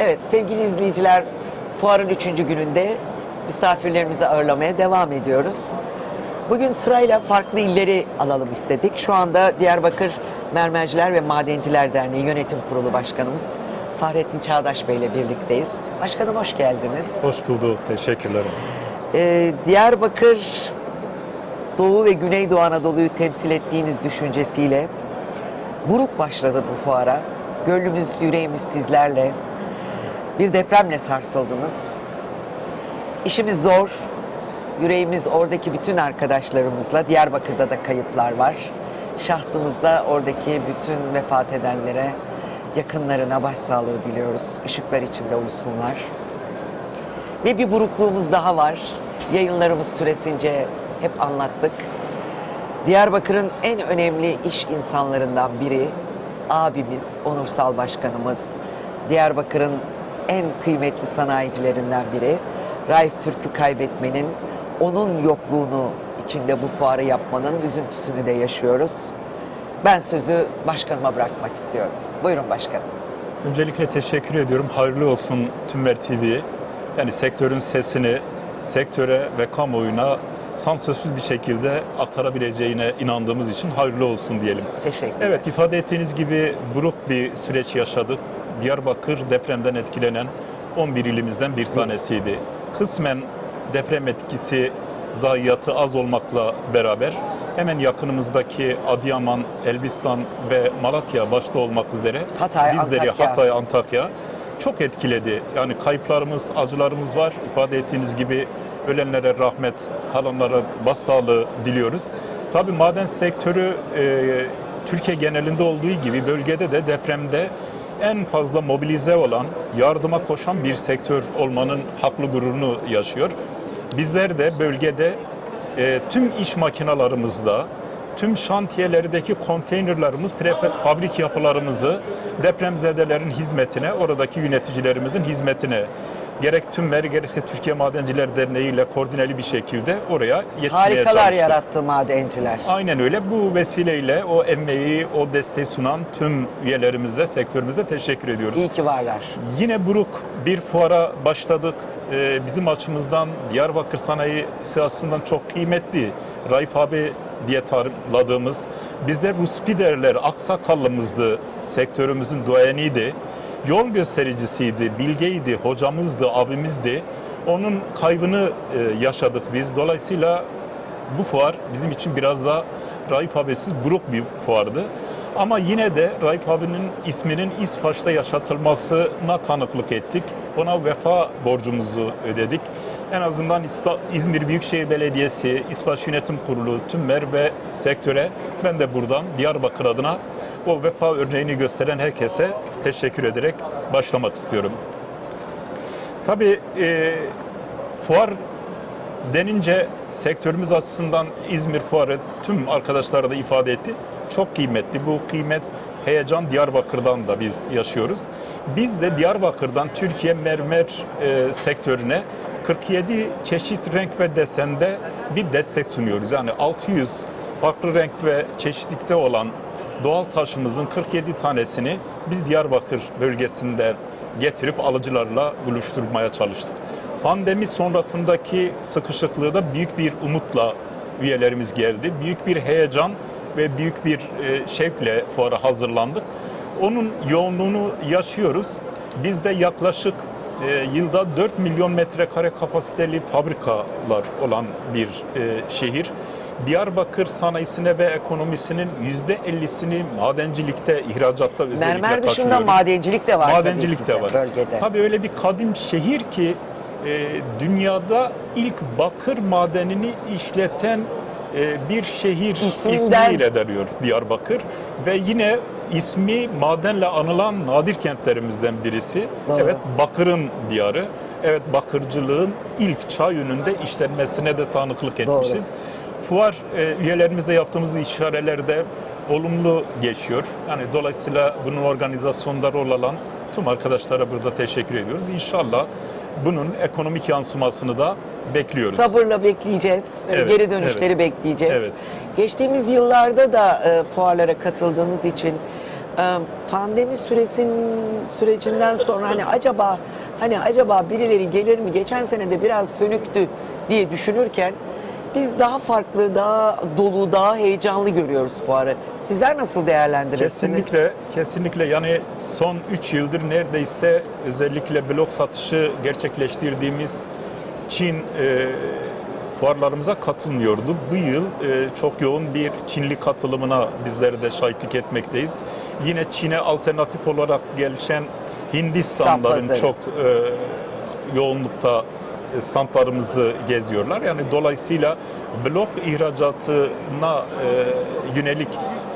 Evet sevgili izleyiciler fuarın üçüncü gününde misafirlerimizi ağırlamaya devam ediyoruz. Bugün sırayla farklı illeri alalım istedik. Şu anda Diyarbakır Mermerciler ve Madenciler Derneği Yönetim Kurulu Başkanımız Fahrettin Çağdaş Bey ile birlikteyiz. Başkanım hoş geldiniz. Hoş bulduk. Teşekkürler. Ee, Diyarbakır Doğu ve Güneydoğu Anadolu'yu temsil ettiğiniz düşüncesiyle buruk başladı bu fuara. Gönlümüz, yüreğimiz sizlerle. Bir depremle sarsıldınız. İşimiz zor. Yüreğimiz oradaki bütün arkadaşlarımızla. Diyarbakır'da da kayıplar var. Şahsınızda oradaki bütün vefat edenlere, yakınlarına başsağlığı diliyoruz. Işıklar içinde uyusunlar. Ve bir burukluğumuz daha var. Yayınlarımız süresince hep anlattık. Diyarbakır'ın en önemli iş insanlarından biri abimiz, onursal başkanımız. Diyarbakır'ın en kıymetli sanayicilerinden biri. Raif Türk'ü kaybetmenin, onun yokluğunu içinde bu fuarı yapmanın üzüntüsünü de yaşıyoruz. Ben sözü başkanıma bırakmak istiyorum. Buyurun başkanım. Öncelikle teşekkür ediyorum. Hayırlı olsun Tümmer TV'ye. Yani sektörün sesini sektöre ve kamuoyuna sansürsüz bir şekilde aktarabileceğine inandığımız için hayırlı olsun diyelim. Teşekkürler. Evet ifade ettiğiniz gibi buruk bir süreç yaşadık. Diyarbakır depremden etkilenen 11 ilimizden bir tanesiydi. Kısmen deprem etkisi zayiatı az olmakla beraber hemen yakınımızdaki Adıyaman, Elbistan ve Malatya başta olmak üzere Hatay, bizleri Antakya. Hatay, Antakya çok etkiledi. Yani kayıplarımız, acılarımız var. İfade ettiğiniz gibi ölenlere rahmet, kalanlara başsağlığı diliyoruz. Tabii maden sektörü e, Türkiye genelinde olduğu gibi bölgede de depremde en fazla mobilize olan, yardıma koşan bir sektör olmanın haklı gururunu yaşıyor. Bizler de bölgede e, tüm iş makinalarımızda, tüm şantiyelerdeki konteynerlarımız, prefe- fabrik yapılarımızı depremzedelerin hizmetine, oradaki yöneticilerimizin hizmetine gerek TÜMMER gerekse Türkiye Madenciler Derneği ile koordineli bir şekilde oraya yetişmeye Harikalar çalıştık. yarattı madenciler. Aynen öyle. Bu vesileyle o emeği, o desteği sunan tüm üyelerimize, sektörümüze teşekkür ediyoruz. İyi ki varlar. Yine buruk bir fuara başladık. Ee, bizim açımızdan Diyarbakır sanayisi açısından çok kıymetli. Raif abi diye tanımladığımız bizde Ruspiderler aksakallımızdı. Sektörümüzün duayeniydi. Yol göstericisiydi, bilgeydi, hocamızdı, abimizdi. Onun kaybını e, yaşadık biz. Dolayısıyla bu fuar bizim için biraz da Raif abisiz buruk bir fuardı. Ama yine de Raif abinin isminin İsfaç'ta yaşatılmasına tanıklık ettik. Ona vefa borcumuzu ödedik. En azından İzmir Büyükşehir Belediyesi, İsfaç Yönetim Kurulu, TÜMMER ve sektöre ben de buradan Diyarbakır adına o vefa örneğini gösteren herkese teşekkür ederek başlamak istiyorum. Tabii e, fuar denince sektörümüz açısından İzmir Fuarı tüm arkadaşlara da ifade etti. Çok kıymetli. Bu kıymet heyecan Diyarbakır'dan da biz yaşıyoruz. Biz de Diyarbakır'dan Türkiye mermer e, sektörüne 47 çeşit renk ve desende bir destek sunuyoruz. Yani 600 farklı renk ve çeşitlikte olan doğal taşımızın 47 tanesini biz Diyarbakır bölgesinde getirip alıcılarla buluşturmaya çalıştık. Pandemi sonrasındaki sıkışıklığı da büyük bir umutla üyelerimiz geldi. Büyük bir heyecan ve büyük bir e, şevkle fuara hazırlandık. Onun yoğunluğunu yaşıyoruz. Bizde yaklaşık e, yılda 4 milyon metrekare kapasiteli fabrikalar olan bir e, şehir. Diyarbakır sanayisine ve ekonomisinin %50'sini madencilikte, ihracatta özellikle Mermer dışında madencilik de var Madencilik de var. bölgede. Tabii öyle bir kadim şehir ki e, dünyada ilk bakır madenini işleten e, bir şehir İsminden- ismiyle deriyor Diyarbakır ve yine ismi madenle anılan nadir kentlerimizden birisi. Doğru. Evet Bakır'ın diyarı. Evet bakırcılığın ilk çağ yönünde işlenmesine de tanıklık Doğru. etmişiz. Fuar e, üyelerimizle yaptığımız işarelerde olumlu geçiyor. Yani dolayısıyla bunun organizasyonları olan tüm arkadaşlara burada teşekkür ediyoruz. İnşallah bunun ekonomik yansımasını da bekliyoruz. Sabırla bekleyeceğiz. Evet, Geri dönüşleri evet. bekleyeceğiz. Evet. Geçtiğimiz yıllarda da e, fuarlara katıldığınız için Ee, pandemi süresin sürecinden sonra hani acaba hani acaba birileri gelir mi? Geçen sene de biraz sönüktü diye düşünürken biz daha farklı, daha dolu, daha heyecanlı görüyoruz fuarı. Sizler nasıl değerlendirirsiniz? Kesinlikle, kesinlikle yani son 3 yıldır neredeyse özellikle blok satışı gerçekleştirdiğimiz Çin e, fuarlarımıza katılmıyordu. Bu yıl e, çok yoğun bir Çinli katılımına bizler de şahitlik etmekteyiz. Yine Çin'e alternatif olarak gelişen Hindistanların çok e, yoğunlukta standlarımızı geziyorlar. Yani dolayısıyla blok ihracatına e, yönelik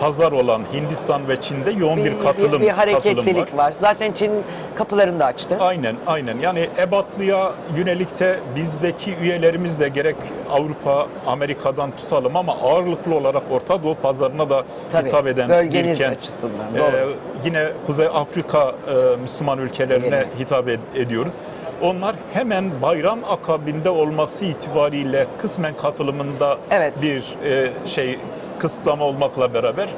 pazar olan Hindistan ve Çin'de yoğun bir, katılım bir katılım hareketlilik var. Zaten Çin kapılarını da açtı. Aynen, aynen. Yani ebatlıya yönelik de bizdeki üyelerimiz de gerek Avrupa, Amerika'dan tutalım ama ağırlıklı olarak Orta Doğu pazarına da Tabii, hitap eden bir kent. açısından, Ee, doğru. yine Kuzey Afrika e, Müslüman ülkelerine Öyle. hitap ed- ediyoruz. Onlar hemen bayram akabinde olması itibariyle kısmen katılımında Evet. bir e, şey kısıtlama olmakla beraber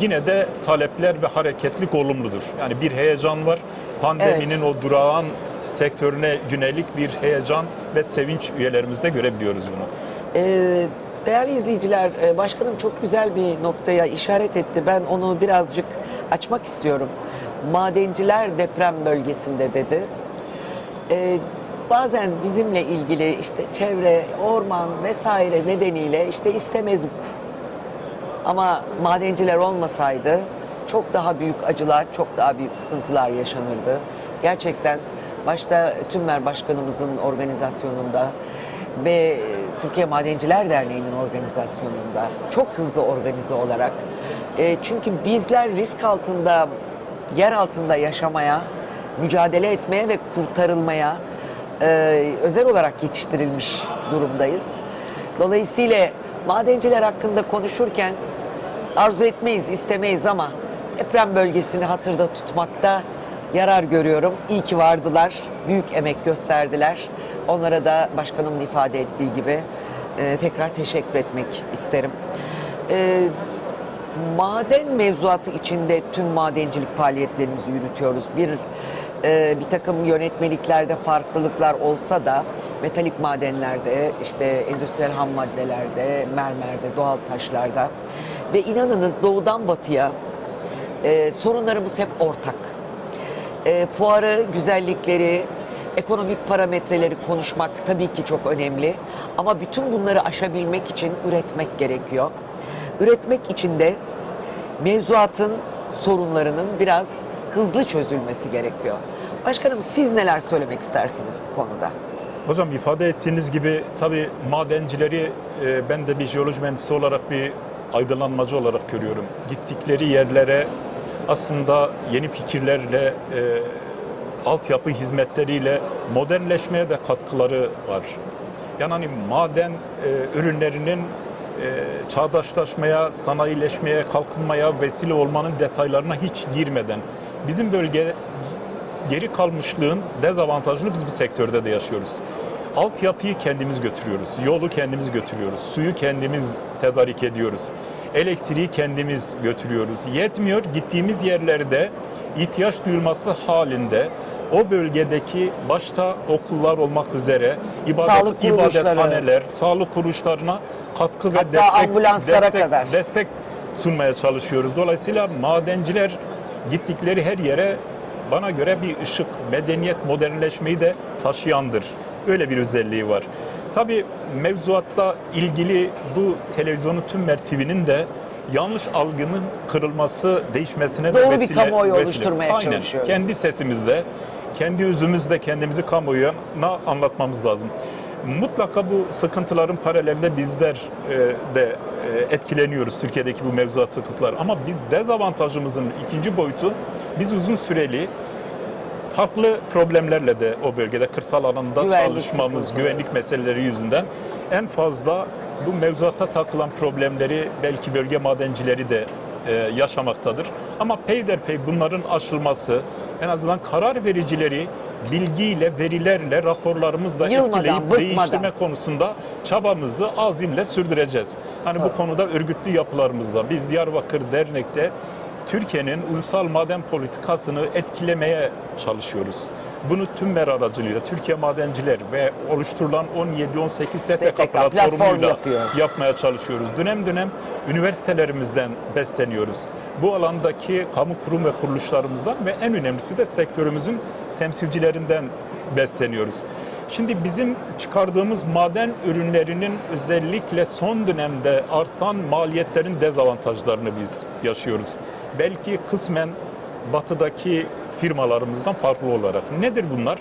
yine de talepler ve hareketlik olumludur. Yani bir heyecan var. Pandeminin o durağan sektörüne yönelik bir heyecan ve sevinç üyelerimizde görebiliyoruz bunu. Ee, değerli izleyiciler, e, başkanım çok güzel bir noktaya işaret etti. Ben onu birazcık açmak istiyorum. Madenciler deprem bölgesinde dedi. Ee, bazen bizimle ilgili işte çevre, orman vesaire nedeniyle işte istemezuk. Ama madenciler olmasaydı çok daha büyük acılar, çok daha büyük sıkıntılar yaşanırdı. Gerçekten başta Tünmer Başkanımızın organizasyonunda ve Türkiye Madenciler Derneği'nin organizasyonunda çok hızlı organize olarak e, çünkü bizler risk altında, yer altında yaşamaya, mücadele etmeye ve kurtarılmaya e, özel olarak yetiştirilmiş durumdayız. Dolayısıyla madenciler hakkında konuşurken arzu etmeyiz, istemeyiz ama deprem bölgesini hatırda tutmakta yarar görüyorum. İyi ki vardılar, büyük emek gösterdiler. Onlara da başkanımın ifade ettiği gibi e, tekrar teşekkür etmek isterim. E, maden mevzuatı içinde tüm madencilik faaliyetlerimizi yürütüyoruz. Bir e, bir takım yönetmeliklerde farklılıklar olsa da metalik madenlerde, işte endüstriyel ham maddelerde, mermerde, doğal taşlarda ve inanınız doğudan batıya e, sorunlarımız hep ortak. E, fuarı, güzellikleri, ekonomik parametreleri konuşmak tabii ki çok önemli. Ama bütün bunları aşabilmek için üretmek gerekiyor. Üretmek için de mevzuatın sorunlarının biraz hızlı çözülmesi gerekiyor. Başkanım siz neler söylemek istersiniz bu konuda? Hocam ifade ettiğiniz gibi tabii madencileri e, ben de bir jeoloji mühendisi olarak bir aydınlanmacı olarak görüyorum. Gittikleri yerlere aslında yeni fikirlerle, e, altyapı hizmetleriyle modernleşmeye de katkıları var. Yani hani maden e, ürünlerinin e, çağdaşlaşmaya, sanayileşmeye, kalkınmaya vesile olmanın detaylarına hiç girmeden bizim bölge geri kalmışlığın dezavantajını biz bu sektörde de yaşıyoruz. Altyapıyı kendimiz götürüyoruz, yolu kendimiz götürüyoruz, suyu kendimiz tedarik ediyoruz, elektriği kendimiz götürüyoruz. Yetmiyor, gittiğimiz yerlerde ihtiyaç duyulması halinde o bölgedeki başta okullar olmak üzere ibadet, Sağlık ibadethaneler, sağlık kuruluşlarına katkı ve Hatta destek, ambulanslara destek, kadar. destek sunmaya çalışıyoruz. Dolayısıyla madenciler gittikleri her yere bana göre bir ışık, medeniyet, modernleşmeyi de taşıyandır. Öyle bir özelliği var. Tabii mevzuatta ilgili bu televizyonu tüm TV'nin de yanlış algının kırılması, değişmesine de Doğru bir vesile. kamuoyu vesile. oluşturmaya Aynen. çalışıyoruz. Kendi sesimizde, kendi yüzümüzde kendimizi kamuoyuna anlatmamız lazım. Mutlaka bu sıkıntıların paralelde bizler e, de e, etkileniyoruz Türkiye'deki bu mevzuat sıkıntılar. Ama biz dezavantajımızın ikinci boyutu biz uzun süreli farklı problemlerle de o bölgede kırsal alanda Güvenlik çalışmamız, sıkıntıları. güvenlik meseleleri yüzünden en fazla bu mevzuata takılan problemleri belki bölge madencileri de e, yaşamaktadır. Ama peyderpey bunların aşılması en azından karar vericileri bilgiyle, verilerle, raporlarımızla Yılmadan, etkileyip bıkmadan. değiştirme konusunda çabamızı azimle sürdüreceğiz. Hani Tabii. bu konuda örgütlü yapılarımızla biz Diyarbakır Dernek'te Türkiye'nin ulusal maden politikasını etkilemeye çalışıyoruz. Bunu TÜMMER aracılığıyla Türkiye Madenciler ve oluşturulan 17-18 STK, STK platform platformuyla yapıyor. yapmaya çalışıyoruz. Dönem dönem üniversitelerimizden besleniyoruz. Bu alandaki kamu kurum ve kuruluşlarımızdan ve en önemlisi de sektörümüzün temsilcilerinden besleniyoruz. Şimdi bizim çıkardığımız maden ürünlerinin özellikle son dönemde artan maliyetlerin dezavantajlarını biz yaşıyoruz. Belki kısmen batıdaki firmalarımızdan farklı olarak. Nedir bunlar?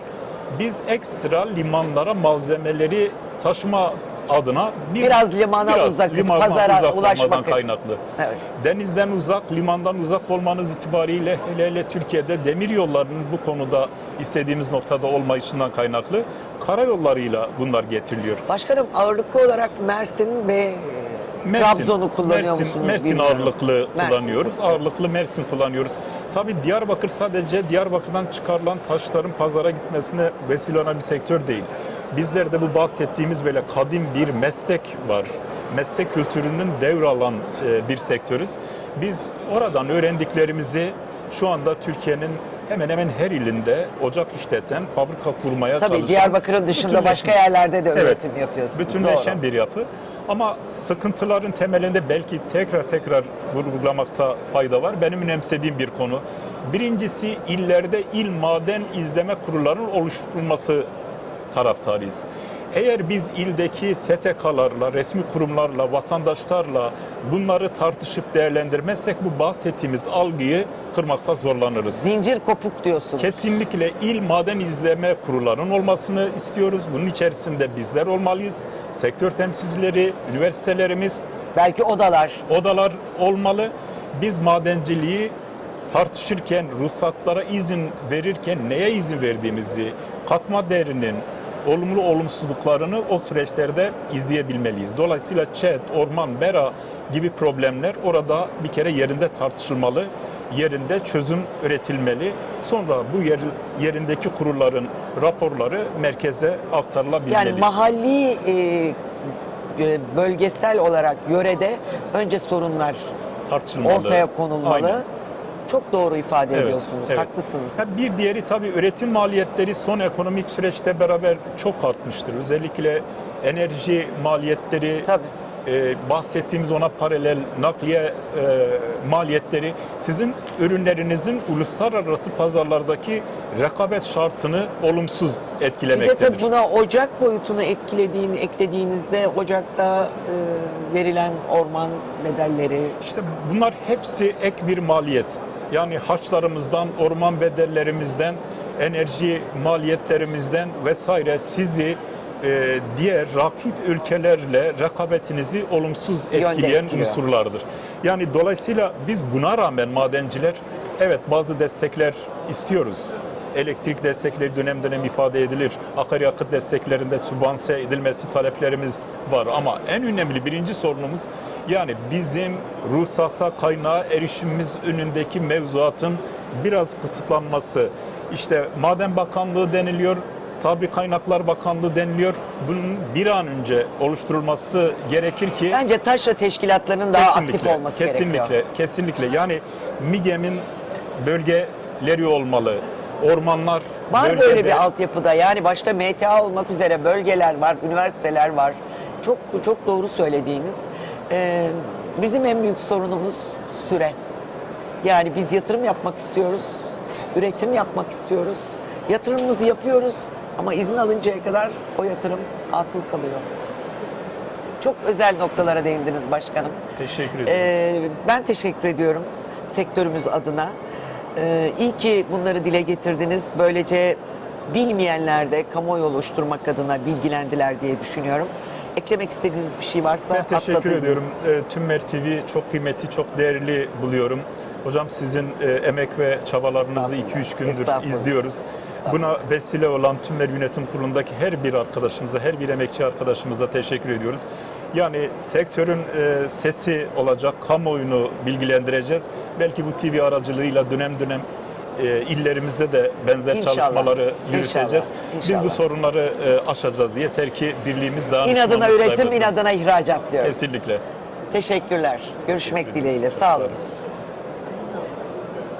Biz ekstra limanlara malzemeleri taşıma adına bir, Biraz limana uzakız, limana pazara uzak ulaşmak kaynaklı. Evet. Denizden uzak, limandan uzak olmanız itibariyle hele hele Türkiye'de demir yollarının bu konuda istediğimiz noktada olmayışından kaynaklı karayollarıyla bunlar getiriliyor. Başkanım ağırlıklı olarak Mersin ve Trabzon'u kullanıyor Mersin, musunuz? Mersin bilmiyorum. ağırlıklı Mersin. kullanıyoruz. Ağırlıklı Mersin kullanıyoruz. Tabii Diyarbakır sadece Diyarbakır'dan çıkarılan taşların pazara gitmesine vesile olan bir sektör değil. Bizlerde bu bahsettiğimiz böyle kadim bir meslek var. Meslek kültürünün devralan e, bir sektörüz. Biz oradan öğrendiklerimizi şu anda Türkiye'nin hemen hemen her ilinde ocak işleten, fabrika kurmaya Tabii çalışan... Diyarbakır'ın dışında başka yerlerde de Evet. üretim yapıyorsunuz. Bütünleşen Doğru. bir yapı. Ama sıkıntıların temelinde belki tekrar tekrar vurgulamakta fayda var. Benim önemsediğim bir konu. Birincisi illerde il maden izleme kurullarının oluşturulması taraftarıyız. Eğer biz ildeki STK'larla, resmi kurumlarla, vatandaşlarla bunları tartışıp değerlendirmezsek bu bahsettiğimiz algıyı kırmakta zorlanırız. Zincir kopuk diyorsunuz. Kesinlikle il maden izleme kurullarının olmasını istiyoruz. Bunun içerisinde bizler olmalıyız. Sektör temsilcileri, üniversitelerimiz, Belki odalar. odalar olmalı. Biz madenciliği tartışırken, ruhsatlara izin verirken neye izin verdiğimizi, katma değerinin olumlu olumsuzluklarını o süreçlerde izleyebilmeliyiz. Dolayısıyla ÇED, orman, mera gibi problemler orada bir kere yerinde tartışılmalı, yerinde çözüm üretilmeli. Sonra bu yer, yerindeki kurulların raporları merkeze aktarılabilmeli. Yani mahalli e, e, bölgesel olarak yörede önce sorunlar tartışılmalı. ortaya konulmalı. Aynen. Çok doğru ifade Evet, ediyorsunuz. evet. Haklısınız. Ha, Bir diğeri tabii üretim maliyetleri son ekonomik süreçte beraber çok artmıştır. Özellikle enerji maliyetleri, Tabii. e, bahsettiğimiz ona paralel nakliye e, maliyetleri sizin ürünlerinizin uluslararası pazarlardaki rekabet şartını olumsuz Bir de etkilemektedir. tabii buna ocak boyutunu etkilediğini eklediğinizde ocakta e, verilen orman bedelleri İşte bunlar hepsi ek bir maliyet. Yani harçlarımızdan, orman bedellerimizden, enerji maliyetlerimizden vesaire sizi e, diğer rakip ülkelerle rekabetinizi olumsuz etkileyen unsurlardır. Yani dolayısıyla biz buna rağmen madenciler evet bazı destekler istiyoruz. Elektrik destekleri dönem dönem ifade edilir. Akaryakıt desteklerinde sübvanse edilmesi taleplerimiz var. Ama en önemli birinci sorunumuz yani bizim ruhsata kaynağı erişimimiz önündeki mevzuatın biraz kısıtlanması. İşte Maden Bakanlığı deniliyor, Tabi Kaynaklar Bakanlığı deniliyor. Bunun bir an önce oluşturulması gerekir ki bence taşra teşkilatlarının daha aktif olması kesinlikle, gerekiyor. Kesinlikle. Yani MİGEM'in bölgeleri olmalı. Ormanlar Var bölgede- böyle bir altyapıda yani başta MTA olmak üzere bölgeler var, üniversiteler var. Çok çok doğru söylediğiniz. Ee, bizim en büyük sorunumuz süre. Yani biz yatırım yapmak istiyoruz, üretim yapmak istiyoruz. Yatırımımızı yapıyoruz ama izin alıncaya kadar o yatırım atıl kalıyor. Çok özel noktalara değindiniz başkanım. Teşekkür ederim. Ee, ben teşekkür ediyorum sektörümüz adına. Ee, iyi ki bunları dile getirdiniz. Böylece bilmeyenler de kamuoyu oluşturmak adına bilgilendiler diye düşünüyorum. Eklemek istediğiniz bir şey varsa Ben teşekkür atladınız. ediyorum. E, Tümmer TV çok kıymetli, çok değerli buluyorum. Hocam sizin e, emek ve çabalarınızı Estağfurullah. 2-3 gündür Estağfurullah. izliyoruz. Buna vesile olan Tümmer Yönetim Kurulu'ndaki her bir arkadaşımıza, her bir emekçi arkadaşımıza teşekkür ediyoruz. Yani sektörün e, sesi olacak, kamuoyunu bilgilendireceğiz. Belki bu TV aracılığıyla dönem dönem e, illerimizde de benzer İnşallah. çalışmaları yürüteceğiz. İnşallah. Biz İnşallah. bu sorunları e, aşacağız. Yeter ki birliğimiz daha İnadına üretim, inadına ihracat diyoruz. Kesinlikle. Teşekkürler. Görüşmek ederiz. dileğiyle. Sağ sağ olun. olun.